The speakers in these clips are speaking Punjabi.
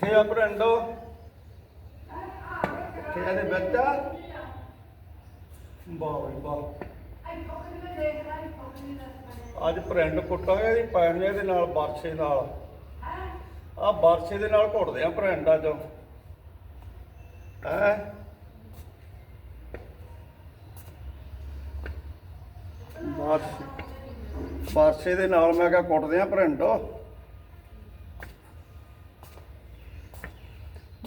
ਕਿੱਥੇ ਆ ਭਰੰਡੋ ਕਿੱਥੇ ਇਹਦੇ ਵਿੱਚ ਆ। ਵਾਹ ਬਈ ਵਾਹ। ਅੱਜ ਭਰੰਡ ਕੁੱਟਾਂਗੇ ਇਹਦੀ ਪੈਣੀ ਇਹਦੇ ਨਾਲ, ਬਰਛੇ ਨਾਲ। ਆ ਬਰਛੇ ਦੇ ਨਾਲ ਘੁੱਟਦੇ ਆ ਭਰੰਡਾ ਅੱਜ ਹੈ? ਬਰਛੇ ਬਰਛੇ ਦੇ ਨਾਲ ਮੈਂ ਕਿਹਾ ਕੁੱਟਦੇ ਆ ਭਰੰਡੋ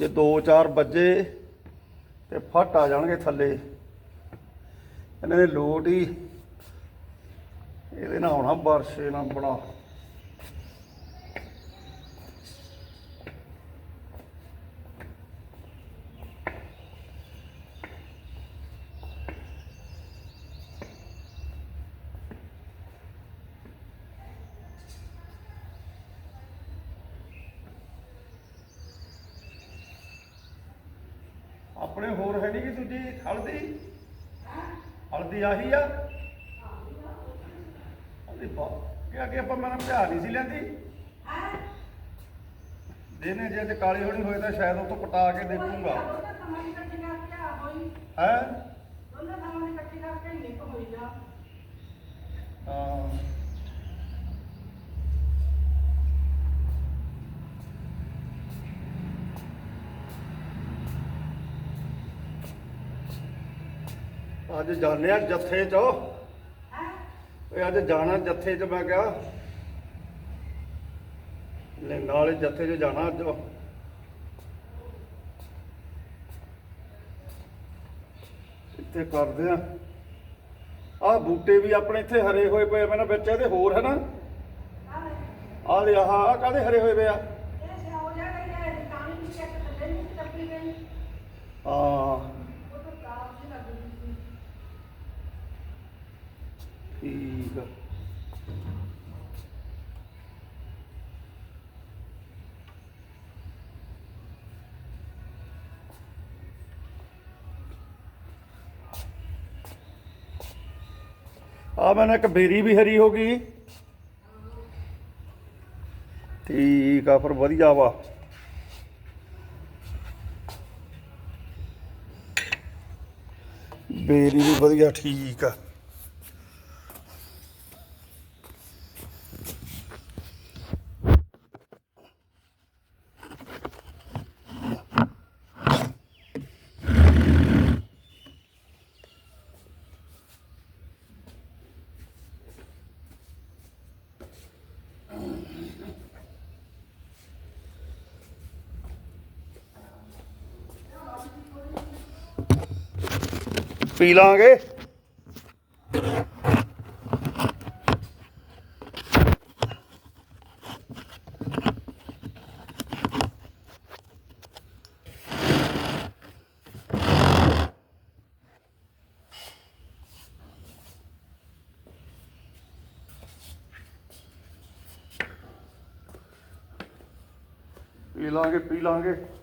ਜੇ 2-4 ਵੱਜੇ ਤੇ ਫਟ ਆ ਜਾਣਗੇ ਥੱਲੇ। ਇਹਨਾਂ ਦੇ ਲੋਟ ਹੀ ਇਹਦੇ ਨਾਲ ਆਉਣਾ ਬਰਸ਼ੇ ਨਾਲ ਬਣਾ। ਆਪਣੇ ਹੋਰ ਹੈ ਨਹੀਂ ਕਿ ਦੂਜੀ ਹਲਦੀ? ਹਲਦੀ ਆਹੀ ਆ? ਹਲਦੀ ਪਾ ਕਿ ਅੱਗੇ ਆਪਾਂ ਮੈਨੂੰ ਧਿਆਨ ਨਹੀਂ ਸੀ ਲੈਂਦੀ? ਦੇਨੇ ਜੇ ਤੇ ਕਾਲੀ ਹੋਣੀ ਹੋਏ ਤਾਂ ਸ਼ਾਇਦ ਉਹ ਤੋਂ ਪਟਾ ਕੇ ਦੇਖੂਗਾ। ਹੈ? ਹਾਂ। ਅੱਜ ਜਾਣੇ ਆ ਜੱਥੇ ਚ। ਓਏ ਅੱਜ ਜਾਣਾ ਜੱਥੇ ਚ ਮੈਂ ਕਿਹਾ। ਲੈ ਨਾਲੇ ਜੱਥੇ ਚ ਜਾਣਾ ਅੱਜ। ਇੱਥੇ ਕਰਦੇ ਆ। ਆਹ ਬੂਟੇ ਵੀ ਆਪਣੇ ਇੱਥੇ ਹਰੇ ਹੋਏ ਪਏ ਮੈਂ ਨਾ ਵਿੱਚ ਇਹਦੇ ਹੋਰ ਹੈ ਨਾ। ਆਹ ਦੇ ਆਹ ਆਹ ਕਾਹਦੇ ਹਰੇ ਹੋਏ ਪਏ ਆ? ਹਾਂ। ਠੀਕ ਆ। ਆ ਮੈਨਾਂ ਇੱਕ ਬੇਰੀ ਵੀ ਹਰੀ ਹੋ ਗਈ। ਠੀਕ ਆ, ਫਿਰ ਵਧੀਆ ਵਾ। ਬੇਰੀ ਵੀ ਵਧੀਆ, ਠੀਕ ਆ। ਪੀ ਲਾਂਗੇ। ਪੀ ਲਾਂਗੇ ਪੀ ਲਾਂਗੇ।